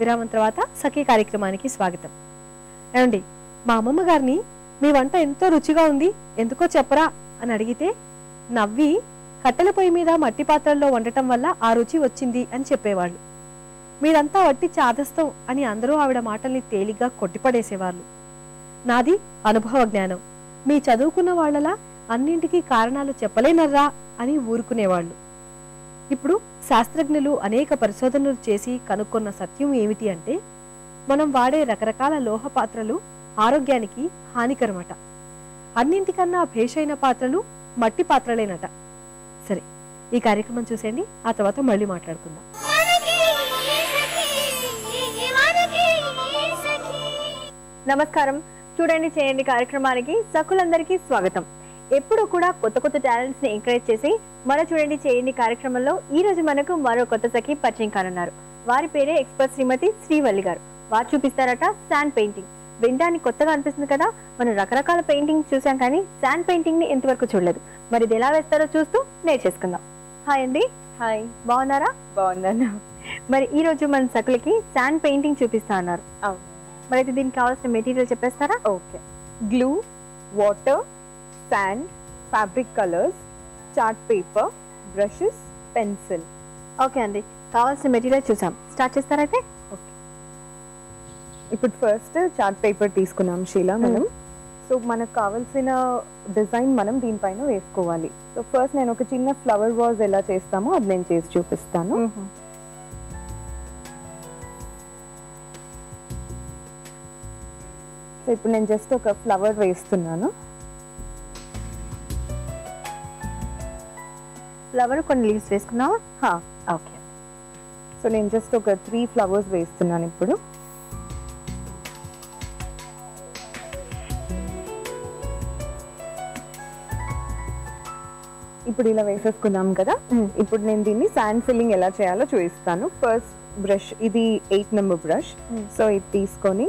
విరామం తర్వాత సఖీ కార్యక్రమానికి స్వాగతం. ఏమండి మా అమ్మమ్మ గారిని మీ వంట ఎంతో రుచిగా ఉంది ఎందుకో చెప్పరా అని అడిగితే నవ్వి కట్టెల పొయ్యి మీద మట్టి పాత్రల్లో వండటం వల్ల ఆ రుచి వచ్చింది అని చెప్పేవాళ్ళు. మీరంతా వట్టి చాదస్తం అని అందరూ ఆవిడ మాటల్ని తేలిగ్గా కొట్టిపడేసేవాళ్ళు. నాది అనుభవ జ్ఞానం. మీ చదువుకున్న వాళ్ళలా అన్నింటికీ కారణాలు చెప్పలేనర్రా అని ఊరుకునేవాళ్ళు. ఇప్పుడు శాస్త్రజ్ఞులు అనేక పరిశోధనలు చేసి కనుక్కున్న సత్యం ఏమిటి అంటే మనం వాడే రకరకాల లోహ పాత్రలు ఆరోగ్యానికి హానికరమట. అన్నింటికన్నా భేషైన పాత్రలు మట్టి పాత్రలేనట. సరే ఈ కార్యక్రమం చూసేయండి. ఆ తర్వాత మళ్ళీ మాట్లాడుకుందాం. నమస్కారం. చూడండి చేయండి కార్యక్రమానికి సకులందరికీ స్వాగతం. ఎప్పుడు కూడా కొత్త కొత్త టాలెంట్స్ని ఎంకరేజ్ చేసి మన చూడండి చేయండి కార్యక్రమంలో ఈ రోజు మనకు మరో కొత్త సఖి పరిచయం కానున్నారు. వారి పేరే ఎక్స్పర్ట్ శ్రీమతి శ్రీవల్లి గారు. వారు చూపిస్తారట శాండ్ పెయింటింగ్ వినడానికి కొత్తగా అనిపిస్తుంది కదా మనం రకరకాల పెయింటింగ్ చూసాం కానీ శాండ్ పెయింటింగ్ని ఇంతవరకు చూడలేదు. మరి ఇది ఎలా వేస్తారో చూస్తూ నేర్చేసుకుందాం హాయ్ అండి. హాయ్. బాగున్నారా? బాగున్నాను. మరి ఈ రోజు మన సకులకి శాండ్ పెయింటింగ్ చూపిస్తా అన్నారు. మరి అయితే దీనికి కావాల్సిన material చెప్పేస్తారా? Okay. Glue water sand fabric colours chart paper brushes pencil okay అండి కావాల్సిన మెటీరియల్ చూసాం. స్టార్ట్ చేస్తారైతే ఇప్పుడు ఫస్ట్ చార్ట్ పేపర్ తీసుకున్నాం షీలా మనం. సో మనకు కావాల్సిన డిజైన్ మనం దీనిపైన వేసుకోవాలి. సో ఫస్ట్ నేను ఒక చిన్న ఫ్లవర్ వాజ్ ఎలా చేస్తామో అది నేను చేసి చూపిస్తాను. సో ఇప్పుడు నేను జస్ట్ ఒక ఫ్లవర్ వేస్తున్నాను. ఫ్లవర్ కొన్ని లీవ్స్ వేసుకున్నావా ఓకే. సో నేను జస్ట్ ఒక త్రీ ఫ్లవర్స్ వేస్తున్నాను ఇప్పుడు. ఇప్పుడు ఇలా వేసేసుకున్నాం కదా. ఇప్పుడు నేను దీన్ని శాండ్ ఫిల్లింగ్ ఎలా చేయాలో చూపిస్తాను. ఫస్ట్ బ్రష్ ఇది ఎయిట్ నెంబర్ బ్రష్. సో ఇది తీసుకొని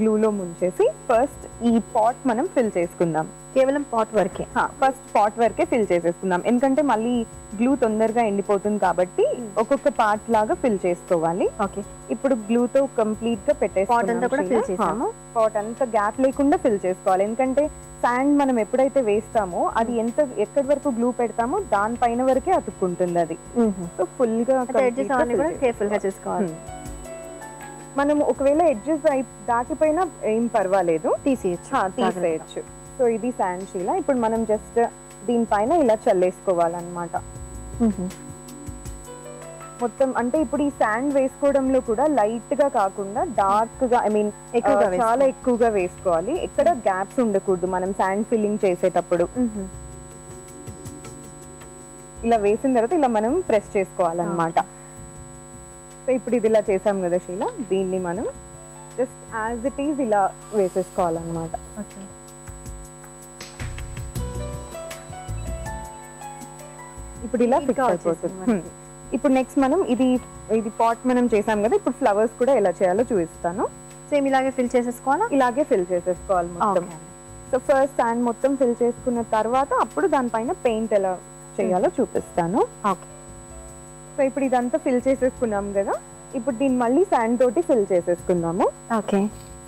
గ్లూలో ముంచేసి ఫస్ట్ ఈ పాట్ మనం ఫిల్ చేసుకుందాం. కేవలం పాట్ వరకే. ఫస్ట్ పాట్ వరకే ఫిల్ చేసేసుకుందాం. ఎందుకంటే మళ్ళీ గ్లూ తొందరగా ఎండిపోతుంది కాబట్టి ఒక్కొక్క పార్ట్ లాగా ఫిల్ చేసుకోవాలి. ఓకే. ఇప్పుడు గ్లూ తో కంప్లీట్గా పాట్ అంతా కూడా ఫిల్ చేసాము. పాట్ అంతా గ్యాప్ లేకుండా ఫిల్ చేసుకోవాలి. ఎందుకంటే శాండ్ మనం ఎప్పుడైతే వేస్తామో అది ఎంత ఎక్కడి వరకు గ్లూ పెడతామో దానిపైన వరకే అతుక్కుంటుంది అది. సో ఫుల్గా చేసుకోవాలి. మనం ఒకవేళ ఎడ్జెస్ దాటిపోయినా ఏం పర్వాలేదు. తీసేయచ్చు. తీసేయచ్చు. సో ఇది శాండ్ ఇప్పుడు మనం జస్ట్ దీనిపైన ఇలా చల్లేసుకోవాలన్నమాట. మొత్తం అంటే ఇప్పుడు ఈ శాండ్ వేసుకోవడంలో కూడా లైట్గా కాకుండా డార్క్గా ఐ మీన్ ఎక్కువగా చాలా. ఎక్కువగా వేసుకోవాలి. ఎక్కడ గ్యాప్స్ ఉండకూడదు మనం శాండ్ ఫిల్లింగ్ చేసేటప్పుడు. ఇలా వేసిన తర్వాత ఇలా మనం ప్రెస్ చేసుకోవాలన్నమాట. సో ఇప్పుడు ఇది ఇలా చేసాం కదా శీల దీన్ని మనం జస్ట్ యాజ్ ఇట్ ఈజ్ ఇలా వేసేసుకోవాలన్నమాట. ఓకే. ఇప్పుడు ఇలా ఫిక్స్ అయిపోతుంది. ఇప్పుడు నెక్స్ట్ మనం ఇది ఇది పాట్ మనం చేసాం కదా ఇప్పుడు ఫ్లవర్స్ కూడా ఎలా చేయాలో చూపిస్తాను. సేమ్ ఇలాగే ఫిల్ చేసేసుకోవాలా? ఇలాగే ఫిల్ చేసేసుకోవాలి మొత్తం. సో ఫస్ట్ శాండ్ మొత్తం ఫిల్ చేసుకున్న తర్వాత అప్పుడు దానిపైన పెయింట్ ఎలా చేయాలో చూపిస్తాను. ఓకే సో ఇప్పుడు ఇదంతా ఫిల్ చేసేసుకున్నాం కదా. ఇప్పుడు దీన్ని మళ్ళీ శాండ్ తోటి ఫిల్ చేసేసుకుందాము. ఓకే.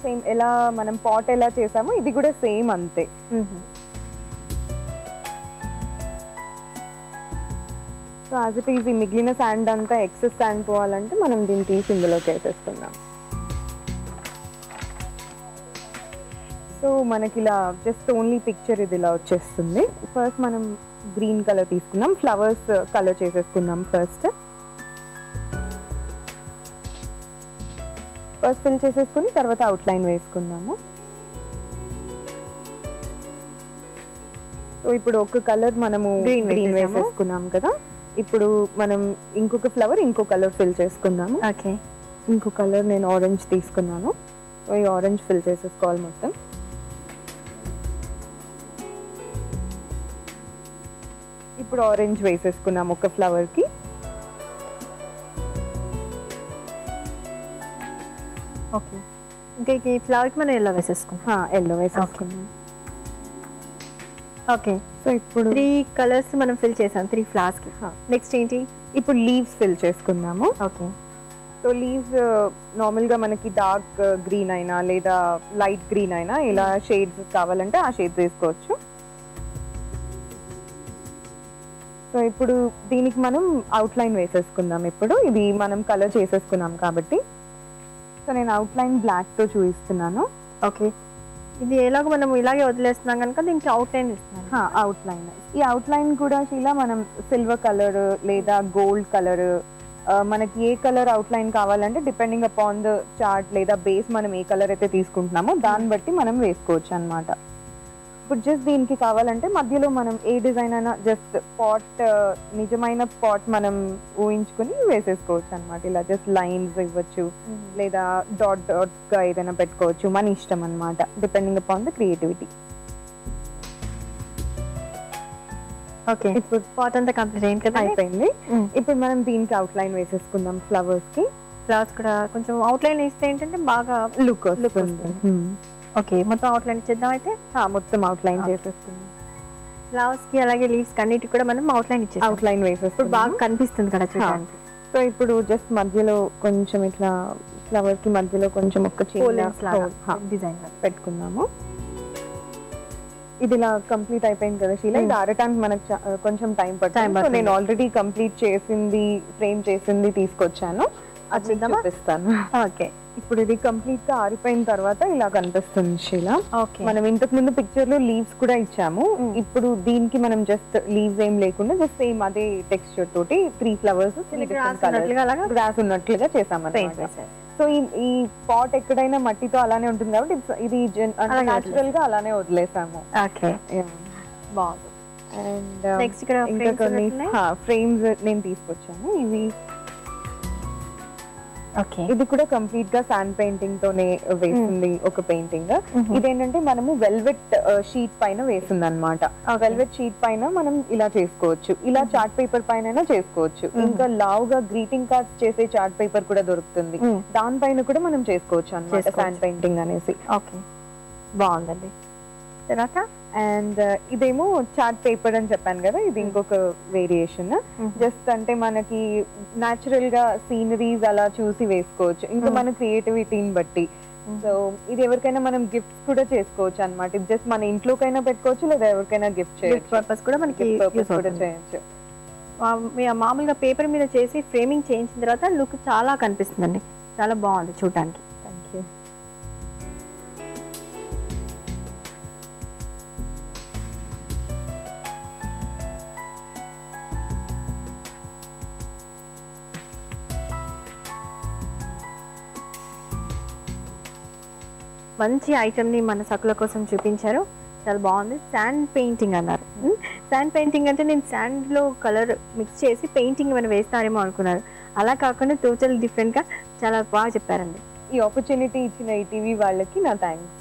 సేమ్ ఎలా మనం పాట్ ఎలా చేసామో ఇది కూడా సేమ్ అంతే. సో యాజ్ ఇట్ ఈజ్ ఈ మిగిలిన శాండ్ అంతా ఎక్సెస్ శాండ్ పోవాలంటే మనం దీన్ని తీసి ఇందులోకి వేసేస్తున్నాం సో మనకి ఇలా జస్ట్ ఓన్లీ పిక్చర్ ఇది ఇలా వచ్చేస్తుంది. ఫస్ట్ మనం గ్రీన్ కలర్ తీసుకున్నాం ఫ్లవర్స్ కలర్ చేసేసుకుందాం ఫస్ట్. ఫస్ట్ ఫిల్ చేసేసుకుని తర్వాత అవుట్ లైన్ వేసుకుందాము. సో ఇప్పుడు ఒక కలర్ మనము గ్రీన్. వేసేసుకున్నాం కదా. ఇప్పుడు మనం ఇంకొక ఫ్లవర్ ఇంకో కలర్ ఫిల్ చేసుకుందాము. ఓకే ఇంకో కలర్ నేను ఆరెంజ్ తీసుకున్నాను. సో ఈ ఆరెంజ్ ఫిల్ చేసేసుకోవాలి మొత్తం. ఇప్పుడు ఆరెంజ్ వేసేసుకున్నాం ఒక ఫ్లవర్కి. ఓకే ఇంకా ఈ ఫ్లవర్కి మనం ఎల్లో వేసేసుకుంటాం ఎల్లో వేసేసుకున్నాం ఓకే సో ఇప్పుడు త్రీ కలర్స్ మనం ఫిల్ చేసాం. త్రీ ఫ్లవర్స్కి నెక్స్ట్ ఏంటి? ఇప్పుడు లీవ్స్ ఫిల్ చేసుకుందాము. ఓకే సో లీవ్స్ నార్మల్గా మనకి డార్క్ గ్రీన్ అయినా లేదా లైట్ గ్రీన్ అయినా ఇలా షేడ్స్ కావాలంటే ఆ షేడ్స్ వేసుకోవచ్చు. సో ఇప్పుడు దీనికి మనం అవుట్ లైన్ వేసేసుకుందాం. ఇప్పుడు ఇది మనం కలర్ చేసేసుకున్నాం కాబట్టి. సో నేను అవుట్ లైన్ బ్లాక్తో చూపిస్తున్నాను. ఓకే ఇది ఎలాగో మనం ఇలాగే వదిలేస్తున్నాం కనుక దీనికి అవుట్ లైన్ ఇస్తున్నాం అవుట్ లైన్ ఈ అవుట్ లైన్ కూడా ఇలా మనం సిల్వర్ కలర్ లేదా గోల్డ్ కలర్ మనకి ఏ కలర్ అవుట్ లైన్ కావాలంటే డిపెండింగ్ అపాన్ ద చార్ట్ లేదా బేస్ మనం ఏ కలర్ అయితే తీసుకుంటున్నామో దాన్ని బట్టి మనం వేసుకోవచ్చు అన్నమాట. ఇప్పుడు జస్ట్ దీనికి కావాలంటే మధ్యలో మనం ఏ డిజైన్ అయినా జస్ట్ పాట్ నిజమైన పాట్ మనం ఊహించుకుని వేసేసుకోవచ్చు అన్నమాట. ఇలా జస్ట్ లైన్స్ ఇవ్వచ్చు లేదా డాట్ డాట్గా ఏదైనా పెట్టుకోవచ్చు మన ఇష్టం అన్నమాట depending upon the creativity okay ఇప్పుడు పాట్ అంతా కంప్లీట్ అయింది కదా? అయిపోయింది. Mm. ఇప్పుడు మనం దీనికి అవుట్ లైన్ వేసేసుకుందాం ఫ్లవర్స్కి. ఫ్లవర్స్ కూడా కొంచెం అవుట్ లైన్ ఇస్తే ఏంటంటే బాగా లుక్ Look వస్తుంది. ఓకే మొత్తం అవుట్ లైన్ ఇచ్చేద్దాం అయితే మొత్తం అవుట్ లైన్ Okay. చేసేసుకుందాం ఫ్లవర్స్కి అలాగే లీవ్స్ అన్నిటికి కూడా మనం అవుట్ లైన్ ఇచ్చేస్తాం. అవుట్ లైన్ ఇప్పుడు వేసేసుకుందాం బాగా కనిపిస్తుంది కదా చూడడానికి. సో ఇప్పుడు జస్ట్ మధ్యలో కొంచెం ఇట్లా ఫ్లవర్కి మధ్యలో కొంచెం ఒక డిజైన్ పెట్టుకుందాము. ఇది ఇలా కంప్లీట్ అయిపోయింది కదా శీల? ఇది ఆడటానికి మనకు కొంచెం టైం పడుతుంది. నేను ఆల్రెడీ కంప్లీట్ చేసింది ఫ్రేమ్ చేసింది తీసుకొచ్చాను. అది? చూపిస్తాను. ఓకే ఇప్పుడు ఇది కంప్లీట్గా ఆరిపోయిన తర్వాత ఇలా కనిపిస్తుంది శీల. ఓకే. మనం ఇంతకు ముందు పిక్చర్లో లీవ్స్ కూడా ఇచ్చాము. ఇప్పుడు దీనికి మనం జస్ట్ లీవ్స్ ఏం లేకుండా జస్ట్ సేమ్ అదే టెక్స్చర్ తోటి త్రీ ఫ్లవర్స్ గ్రాస్ ఉన్నట్లుగా వేశారు సో ఈ పాట్ ఎక్కడైనా మట్టితో అలానే ఉంటుంది కాబట్టి ఇది అలాగే న్యాచురల్గా అలానే వదిలేసాము. అండ్ నెక్స్ట్ ఇక్కడ ఇంకా frames కొన్ని ఉన్నట్టున్నాయి. ఫ్రేమ్స్ నేను తీసుకొచ్చాను. ఇవి ఇది కూడా కంప్లీట్గా శాండ్ పెయింటింగ్ తోనే వేసింది ఒక పెయింటింగ్ ఇదేంటంటే మనము వెల్వెట్ షీట్ పైన వేసింది అనమాట వెల్వెట్ షీట్ పైన మనం ఇలా చేసుకోవచ్చు. ఇలా చార్ట్ పేపర్ పైన చేసుకోవచ్చు. ఇంకా లావుగా గ్రీటింగ్ కార్డ్స్ చేసే చార్ట్ పేపర్ కూడా దొరుకుతుంది. దానిపైన కూడా మనం చేసుకోవచ్చు అనమాట. శాండ్ పెయింటింగ్ అనేసి. ఓకే. బాగుందండి. తర్వాత? అండ్ ఇదేమో చార్ట్ పేపర్ అని చెప్పాను కదా ఇది ఇంకొక వేరియేషన్ జస్ట్ అంటే మనకి నాచురల్గా సీనరీస్ అలా చూసి వేసుకోవచ్చు. ఇంకా Mm. మన క్రియేటివిటీని బట్టి. సో ఇది ఎవరికైనా మనం గిఫ్ట్స్ కూడా చేసుకోవచ్చు అనమాట ఇది జస్ట్ మన ఇంట్లోకైనా పెట్టుకోవచ్చు లేదా ఎవరికైనా గిఫ్ట్ చేయొచ్చు. పర్పస్ కూడా మనకి పర్పస్ కూడా చేయొచ్చు. మామూలుగా పేపర్ మీద చేసి ఫ్రేమింగ్ చేయించిన తర్వాత లుక్ చాలా కనిపిస్తుందండి. చాలా బాగుంది చూడడానికి. మంచి ఐటెంని మన సకుల కోసం చూపించారు. చాలా బాగుంది. శాండ్ పెయింటింగ్ అన్నారు. శాండ్ పెయింటింగ్ అంటే నేను శాండ్లో కలర్ మిక్స్ చేసి పెయింటింగ్ ఏమైనా వేస్తారేమో అనుకున్నారు. అలా కాకుండా టోటల్ డిఫరెంట్గా చాలా బాగా చెప్పారండి. ఈ ఆపర్చునిటీ ఇచ్చిన ఈటీవీ వాళ్ళకి నా థ్యాంక్స్